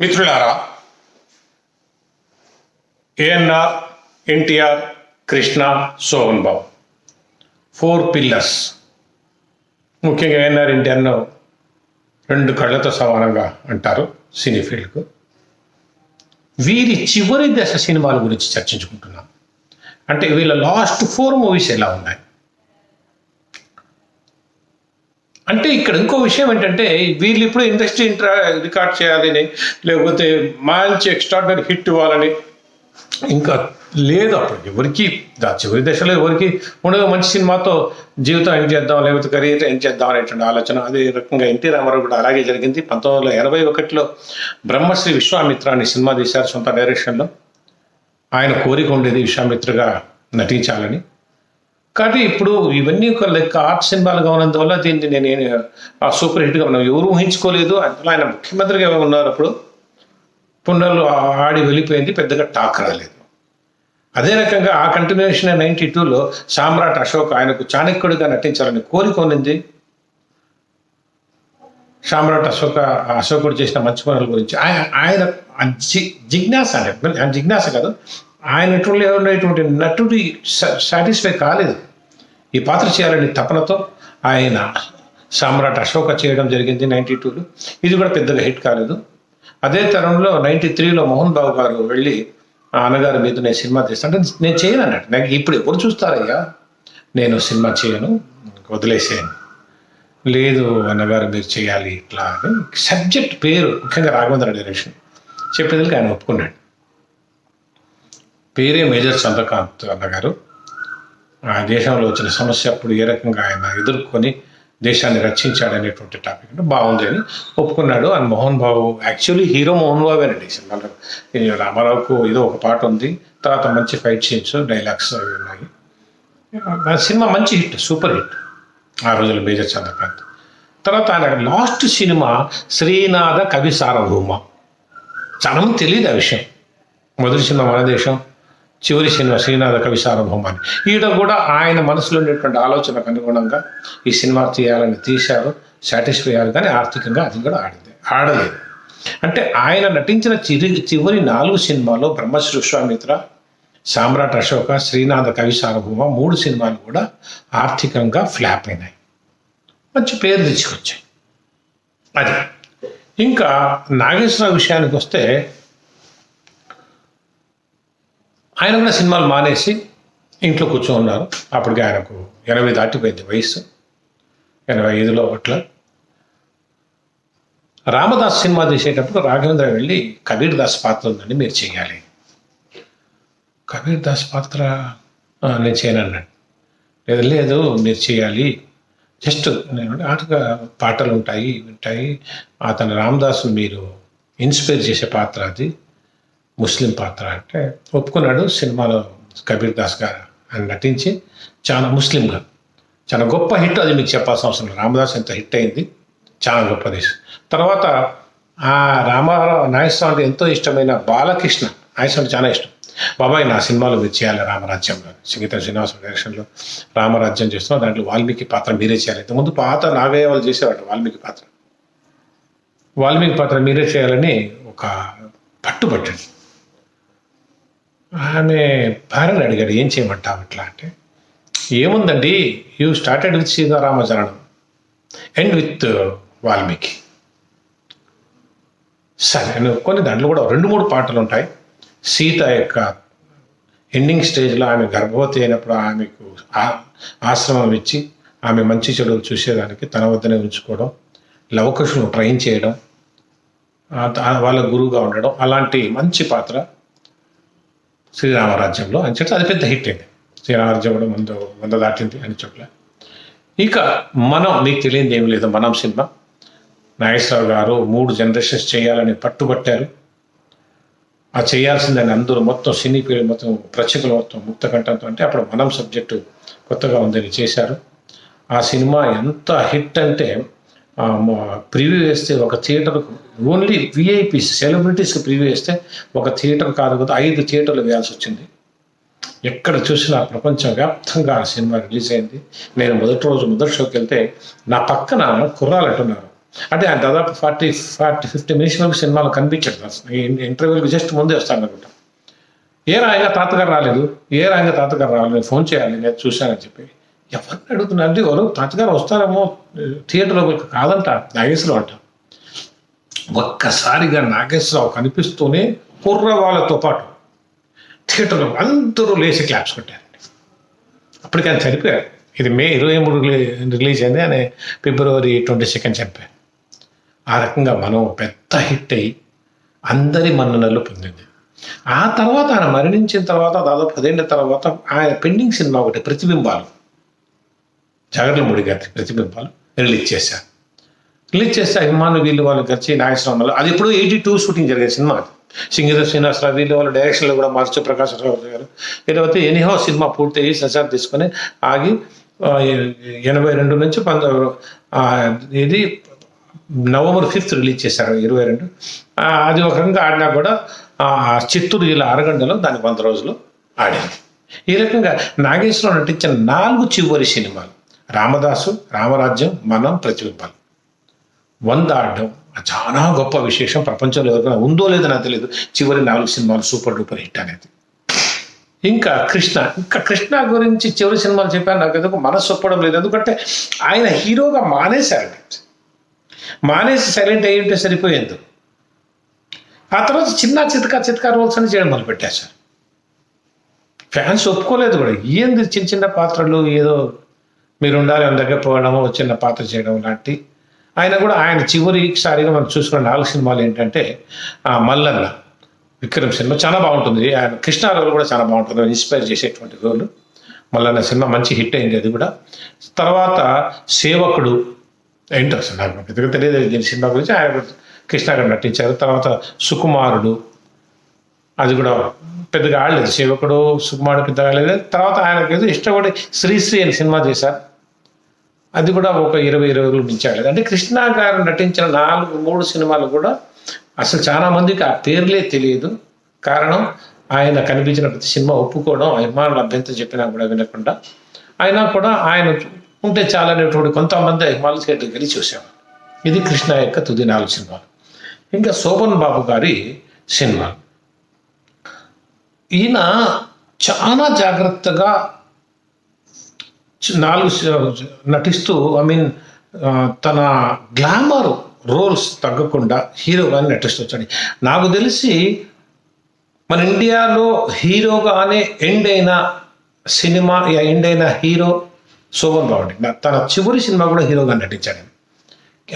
మిత్రులారా ANR NTR Krishna Sohan Babu. Four pillars. ముఖ్యంగా ఏఎన్ఆర్ ఎన్టీఆర్ను రెండు కళ్ళతో సమానంగా అంటారు సినీ ఫీల్డ్కు. వీరి చివరి దశ సినిమాల గురించి చర్చించుకుంటున్నాం. అంటే వీళ్ళ లాస్ట్ ఫోర్ మూవీస్ ఎలా ఉన్నాయి? అంటే ఇక్కడ ఇంకో విషయం ఏంటంటే వీళ్ళు ఇప్పుడు ఇండస్ట్రీ ఇంట్రా రికార్డ్ చేయాలని లేకపోతే మంచి ఎక్స్ట్రాడినరీ హిట్ ఇవ్వాలని ఇంకా లేదు అప్పుడు. ఎవరికి దా చివరి దశలో ఎవరికి ఉండదు. మంచి సినిమాతో జీవితం ఎండ్ చేద్దాం లేకపోతే కెరీర్ ఎండ్ చేద్దాం అనేటువంటి ఆలోచన. అదే రకంగా ఎన్టీ రామారావు కూడా అలాగే జరిగింది. పంతొమ్మిది వందల ఎనభై ఒకటిలో బ్రహ్మశ్రీ విశ్వామిత్ర అనే సినిమా తీశారు సొంత డైరెక్షన్లో. ఆయన కోరిక ఉండేది విశ్వామిత్రగా నటించాలని. కానీ ఇప్పుడు ఇవన్నీ ఒక లెక్క ఆర్ట్ సినిమాలుగా ఉన్నందువల్ల దీన్ని నేను ఆ సూపర్ హిట్గా మనం ఎవరు ఊహించుకోలేదు. అందులో ఆయన ముఖ్యమంత్రిగా ఉన్నారు అప్పుడు? పున్నలు ఆడి వెళ్ళిపోయింది పెద్దగా టాక్ రాలేదు. అదే రకంగా ఆ కంటిన్యూషన్ నైన్టీ టూలో సామ్రాట్ అశోక్ ఆయనకు చాణక్యుడిగా నటించాలని కోరిక ఉన్నది. సామ్రాట్ అశోక అశోకుడు చేసిన మంచి పనుల గురించి ఆయన ఆయన జి- జిజ్ఞాస అంటే ఆయన జిజ్ఞాస కాదు ఆయన ఎటువంటి ఉండేటువంటి నటుడి సాటిస్ఫై కాలేదు. ఈ పాత్ర చేయాలని తపనతో ఆయన సామ్రాట్ అశోక చేయడం జరిగింది నైంటీ టూలో. ఇది కూడా పెద్దగా హిట్ కాలేదు. అదే తరంలో నైంటీ త్రీలో మోహన్ బాబు గారు వెళ్ళి ఆ అన్నగారి మీద నేను సినిమా తీస్తాను నేను చేయను అన్నట్టు. నాకు ఇప్పుడు ఎవరు చూస్తారయ్యా? నేను సినిమా చేయను వదిలేసేయను. లేదు అన్నగారు మీరు చేయాలి ఇట్లా అని. సబ్జెక్ట్ పేరు ముఖ్యంగా రాఘవేంద్ర డైరెక్షన్ చెప్పేందుకు ఆయన ఒప్పుకున్నాడు. పేరే మేజర్ చంద్రకాంత్ అన్నగారు. ఆ దేశంలో వచ్చిన సమస్య అప్పుడు ఏ రకంగా ఆయన ఎదుర్కొని దేశాన్ని రక్షించాడనేటువంటి టాపిక్ అంటే బాగుంది అని ఒప్పుకున్నాడు. And Mohan Babu actually hero Mohan Babu ఈ సినిమాలో. ఇది రామారావుకు ఏదో ఒక పాట ఉంది. తర్వాత మంచి ఫైట్ సీన్స్ డైలాగ్స్ అవి ఉన్నాయి. సినిమా మంచి హిట్ సూపర్ హిట్. ఆ రోజుల్లో మేజర్ చంద్రకాంత్. తర్వాత ఆయన లాస్ట్ సినిమా శ్రీనాథ కవి సార్వభౌమ చాలామంది తెలియదు ఆ విషయం. మొదటి సినిమా మన దేశం. చివరి సినిమా శ్రీనాథ కవి అని ఈడ కూడా ఆయన మనసులో ఉండేటువంటి ఆలోచనకు అనుగుణంగా ఈ సినిమా తీయాలని తీశారు సాటిస్ఫై అయ్యారు కానీ ఆర్థికంగా అది కూడా ఆడింది. ఆడలేదు. అంటే ఆయన నటించిన చిరి చివరి నాలుగు సినిమాలు బ్రహ్మశ్రీ విశ్వామిత్ర సామ్రాట్ అశోక శ్రీనాథ కవి సార్వభౌమ మూడు సినిమాలు కూడా ఆర్థికంగా ఫ్లాప్ అయినాయి. మంచి పేరు తెచ్చుకొచ్చాయి. అది. ఇంకా నాగేశ్వరరావు విషయానికి వస్తే ఆయన కూడా సినిమాలు మానేసి ఇంట్లో కూర్చోన్నారు అప్పటికి ఆయనకు ఎనభై దాటిపోయింది వయసు ఎనభై ఐదులో అట్లా. రామదాస్ సినిమా తీసేటప్పుడు రాఘవేంద్ర వెళ్ళి కబీర్ దాస్ పాత్ర ఉందండి మీరు చేయాలి. కబీర్ దాస్ పాత్ర నేను చేయను అన్నాడు లేదు లేదు మీరు చేయాలి. జస్ట్ నేను ఆటగా పాటలు ఉంటాయి ఉంటాయి అతను రామదాసు మీరు ఇన్స్పైర్ చేసే పాత్ర అది. ముస్లిం పాత్ర అంటే ఒప్పుకున్నాడు సినిమాలో కబీర్ దాస్ గారు. ఆయన నటించి చాలా ముస్లింగా చాలా గొప్ప హిట్ అది మీకు చెప్పాల్సిన అవసరం రామదాస్ ఎంత హిట్ అయింది చాలా గొప్పది తర్వాత ఆ రామారావు నాగేశ్వరం ఎంతో ఇష్టమైన బాలకృష్ణ నాగస్వామి చాలా ఇష్టం. బాబాయ్ నా సినిమాలు మీరు చేయాలి రామరాజ్యంలో. సంగీత శ్రీనివాస డైరెక్షన్లో రామరాజ్యం చేస్తున్నాం దాంట్లో వాల్మీకి పాత్ర మీరే చేయాలి. ఇంతకుముందు పాత నాగయ్య వాళ్ళు చేసేవాడు వాల్మీకి పాత్ర. వాల్మీకి పాత్ర మీరే చేయాలని ఒక పట్టుబట్టండి ఆమె భార్యను అడిగాడు ఏం చేయమంటావు ఇట్లా? అంటే ఏముందండి you started with Sitaramacharanam and with Valmiki. సరే నేను కొన్ని దాంట్లో కూడా రెండు మూడు పాటలు ఉంటాయి. సీత యొక్క ఎండింగ్ స్టేజ్లో ఆమె గర్భవతి అయినప్పుడు ఆమెకు ఆ- ఆశ్రమం ఇచ్చి ఆమె మంచి చెడులు చూసేదానికి తన వద్దనే ఉంచుకోవడం లవకుశులను ట్రైన్ చేయడం వాళ్ళ గురువుగా ఉండడం అలాంటి మంచి పాత్ర శ్రీరామరాజ్యంలో అని చెప్పి అది పెద్ద హిట్ అయింది శ్రీరామరాజ్యం కూడా ముందు వంద దాటింది అని చెప్పలే. ఇక మనం నీకు తెలియంది ఏం లేదు మనం సినిమా. నాగేశ్వరరావు గారు మూడు జనరేషన్స్ చేయాలని పట్టుబట్టారు. ఆ చేయాల్సిందని అందరూ మొత్తం సినీ పీరియడ్ మొత్తం ప్రేక్షకులు మొత్తం ముక్తకంఠంతో అంటే అప్పుడు మనం సబ్జెక్టు కొత్తగా ఉందని చేశారు. ఆ సినిమా ఎంత హిట్ అంటే ప్రివ్యూ వేస్తే ఒక థియేటర్కు ఓన్లీ విఐపీస్ సెలబ్రిటీస్కి ప్రివ్యూ వేస్తే ఒక థియేటర్ కాదు కదా ఐదు థియేటర్లు వేయాల్సి వచ్చింది. ఎక్కడ చూసినా ప్రపంచవ్యాప్తంగా ఆ సినిమా రిలీజ్ అయింది. నేను మొదటి రోజు మొదటి షోకి వెళ్తే నా పక్కన కుర్రాలు అంటున్నారు. అంటే ఆయన దాదాపు ఫార్టీ ఫార్టీ ఫిఫ్టీ మినిట్స్ వరకు సినిమాలో కనిపించాడు ఇంటర్వ్యూకి జస్ట్ ముందే వస్తాను అనుకుంటా. ఏ రాయంగా తాతగారు రాలేదు. ఏ రాయంగా తాతగారు రాలేదు. నేను ఫోన్ చేయాలి నేను చూశానని చెప్పి. ఎవరిని అడుగుతున్నారు అంటే ఎవరు తాతగారు వస్తారేమో థియేటర్ కాదంట నాగేశ్వరరావు అంట. ఒక్కసారిగా నాగేశ్వరరావు కనిపిస్తూనే కుర్ర వాళ్ళతో పాటు థియేటర్లో అందరూ లేచి క్లాప్స్ కొట్టారండి అప్పటికి ఆయన చనిపోయారు. ఇది మే ఇరవై మూడు రిలీజ్ అయింది ఆయన ఫిబ్రవరి ట్వంటీ సెకండ్ చనిపోయారు. ఆ రకంగా మనం పెద్ద హిట్ అయ్యి అందరి మన్ననలు పొందింది. ఆ తర్వాత ఆయన మరణించిన తర్వాత దాదాపు పదేళ్ళ తర్వాత ఆయన పెండింగ్ సినిమా ఒకటి ప్రతిబింబాలు. జాగ్రత్త గారి ప్రతిబింబాలు రిలీజ్ చేశారు. రిలీజ్ చేస్తే అభిమానులు వీళ్ళు వాళ్ళు కలిసి నాగేశ్వరరావు అది ఇప్పుడు ఎయిటీ టూ షూటింగ్ జరిగే సినిమా అది. సింగర్ శ్రీనివాసరావు వీళ్ళు వాళ్ళ డైరెక్షన్లో కూడా మార్చు ప్రకాశ్ రావు గారు. లేకపోతే ఎనీహో సినిమా పూర్తి అయ్యి తీసుకొని ఆగి ఎనభై రెండు నుంచి పంతొమ్మిది ఇది నవంబర్ ఫిఫ్త్ రిలీజ్ చేశారు ఇరవై రెండు. అది ఒక రకంగా ఆడినా కూడా చిత్తూరు జిల్లా అరగంటలో దాని వంద రోజులు ఆడింది. ఈ రకంగా నాగేశ్వరరావు నటించిన నాలుగు చివరి సినిమాలు రామదాసు రామరాజ్యం మనం ప్రతిబింబాలు. వంద ఆడడం చాలా గొప్ప విశేషం ప్రపంచంలో ఎవరికైనా ఉందో లేదో నాకు తెలియదు చివరి నాలుగు సినిమాలు సూపర్ డూపర్ హిట్ అనేది. ఇంకా కృష్ణ ఇంకా కృష్ణ గురించి చివరి సినిమాలు చెప్పాను. నాకు ఎందుకు మనసు ఒప్పడం లేదు. ఎందుకంటే ఆయన హీరోగా మానేశారు. మానేసి సైలెంట్ అయ్యి ఉంటే సరిపోయేందు. ఆ తర్వాత చిన్న చితకా చితకా రోల్స్ అని చేయడం మొదలుపెట్టారు సార్ ఫ్యాన్స్ ఒప్పుకోలేదు కూడా. ఏంది చిన్న చిన్న పాత్రలు ఏదో మీరు ఉండాలి ఆయన దగ్గర పోవడము చిన్న పాత్ర చేయడం లాంటి. ఆయన కూడా ఆయన చివరిసారిగా మనం చూసుకున్న నాలుగు సినిమాలు ఏంటంటే మల్లన్న విక్రమ్ సినిమా చాలా బాగుంటుంది. ఆయన కృష్ణ రోల్ కూడా చాలా బాగుంటుంది. ఇన్స్పైర్ చేసేటువంటి రోల్. మల్లన్న సినిమా మంచి హిట్ అయింది అది కూడా. తర్వాత సేవకుడు ఏంటో అసలు నాకు పెద్దగా తెలియదు దీని సినిమా గురించి. ఆయన కృష్ణ గారు నటించారు. తర్వాత సుకుమారుడు అది కూడా పెద్దగా ఆడలేదు. సేవకుడు సుకుమారుడు పెద్దగా ఆడలేదు. తర్వాత ఆయనకి ఇష్టపడి శ్రీశ్రీ అని సినిమా చేశారు. అది కూడా ఒక ఇరవై ఇరవై రోజులు మించాడు అంటే కృష్ణ గారు నటించిన నాలుగు మూడు సినిమాలు కూడా అసలు చాలా మందికి ఆ పేర్లే తెలియదు. కారణం ఆయన కనిపించిన ప్రతి సినిమా ఒప్పుకోవడం అభిమానులు అభ్యంతరం చెప్పినా కూడా వినకుండా. అయినా కూడా ఆయన ఉంటే చాలనేటువంటి కొంతమంది అభిమానులు థియేటర్కి వెళ్ళి చూసాము ఇది కృష్ణ యొక్క తుది నాలుగు సినిమాలు. ఇంకా శోభన్ బాబు గారి సినిమా. ఈయన చాలా జాగ్రత్తగా నాలుగు నటిస్తూ ఐ మీన్ తన గ్లామర్ రోల్స్ తగ్గకుండా హీరోగానే నటిస్తూ వచ్చాడు నాకు తెలిసి మన ఇండియాలో హీరోగానే ఎండ్ అయిన సినిమా ఎండ్ అయిన హీరో శోభన్ బాబు అండి నా- తన చివరి సినిమా కూడా హీరోగా నటించాడు.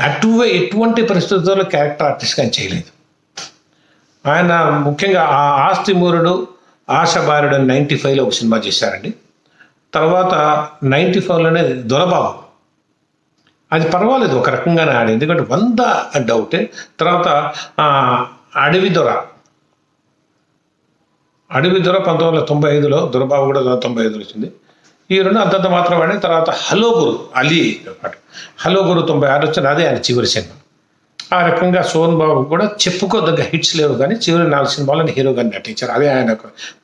అటు ఎటువంటి పరిస్థితుల్లో క్యారెక్టర్ ఆర్టిస్ట్గా ఆయన చేయలేదు. ఆయన ముఖ్యంగా ఆ ఆస్తి మూరుడు అని నైంటీ ఫైవ్లో ఒక సినిమా చేశారండి. తర్వాత నైంటీ ఫోర్లోనే దొరబాబు. అది పర్వాలేదు ఒక రకంగానే ఆడింది ఎందుకంటే వంద డౌటే. తర్వాత అడవి దొర. అడవి దొర పంతొమ్మిది వందల తొంభై ఐదులో దొరబాబు కూడా తొంభై ఐదులో వచ్చింది. ఈ రెండు అంతంత మాత్రం ఆడిన తర్వాత హలో గురు అలీ పాటు. హలో గురు తొంభై ఆరు వచ్చింది అదే ఆయన చివరి సినిమా ఆ రకంగా సోన్ బాబు కూడా చెప్పుకోదగ్గ హిట్స్ లేవు కానీ చివరి నాలుగు సినిమాలను హీరోగా నటించారు. అదే ఆయన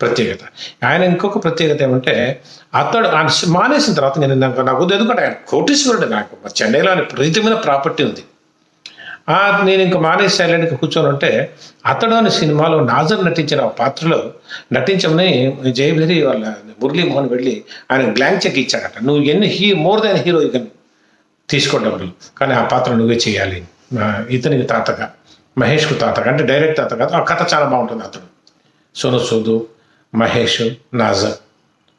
ప్రత్యేకత. ఆయన ఇంకొక ప్రత్యేకత ఏమంటే అతడు ఆయన మానేసిన తర్వాత నేను నాకు నాకు ఎందుకంటే ఆయన కోటీశ్వరుడు నాకు చెన్నైలో ఆయన ప్రీతమైన ప్రాపర్టీ ఉంది. నేను ఇంకా మానేసి సైలెంట్గా కూర్చొని ఉంటే అతడు అనే సినిమాలో నాజర్ నటించిన ఆ పాత్రలో నటించమని జయభేరి వాళ్ళ మురళీమోహన్ వెళ్ళి ఆయన గ్లాంగ్ చెక్ ఇచ్చాడట. నువ్వు ఎన్ని హీ మోర్ దాన్ హీరో ఇక తీసుకోవడం కానీ ఆ పాత్ర నువ్వే చేయాలి. ఇతనికి తాతగా. మహేష్కు తాతగా. అంటే డైరెక్ట్ తాత కాదు. ఆ కథ చాలా బాగుంటుంది అతడు సోను సూదు మహేష్ నాజర్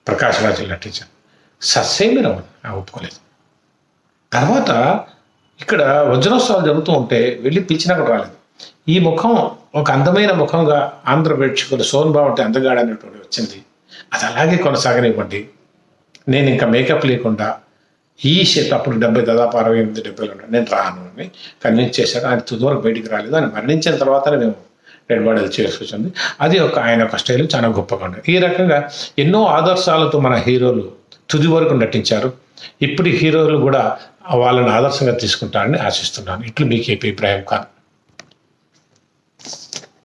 ప్రకాష్ రాజు నటించారు ససేమి రమన్ ఆ ఒప్పుకోలేదు. తర్వాత ఇక్కడ వజ్రోత్సవాలు జరుగుతూ ఉంటే వెళ్ళి పిలిచినా కూడా రాలేదు. ఈ ముఖం ఒక అందమైన ముఖంగా ఆంధ్ర ప్రేక్షకులు సోన్ బాగుంటే అందగాడనేటువంటి వచ్చింది. అది అలాగే కొనసాగనివ్వండి. నేను ఇంకా మేకప్ లేకుండా ఈ షేప్ అప్పుడు డెబ్బై దాదాపు అరవై ఎనిమిది డెబ్బైలో నేను రాను అని. కన్విన్స్ చేశాను. ఆయన తుది బయటికి రాలేదు. ఆయన మరణించిన తర్వాతనే మేము డెడ్ బాడీలు చేసుకొచ్చింది అది ఒక ఆయన ఒక స్టైల్ చాలా గొప్పగా ఉండేది ఈ రకంగా ఎన్నో ఆదర్శాలతో మన హీరోలు తుది వరకు నటించారు. ఇప్పుడు హీరోలు కూడా వాళ్ళని ఆదర్శంగా తీసుకుంటారని ఆశిస్తున్నాను. ఇట్లు మీకు అభిప్రాయం కాదు.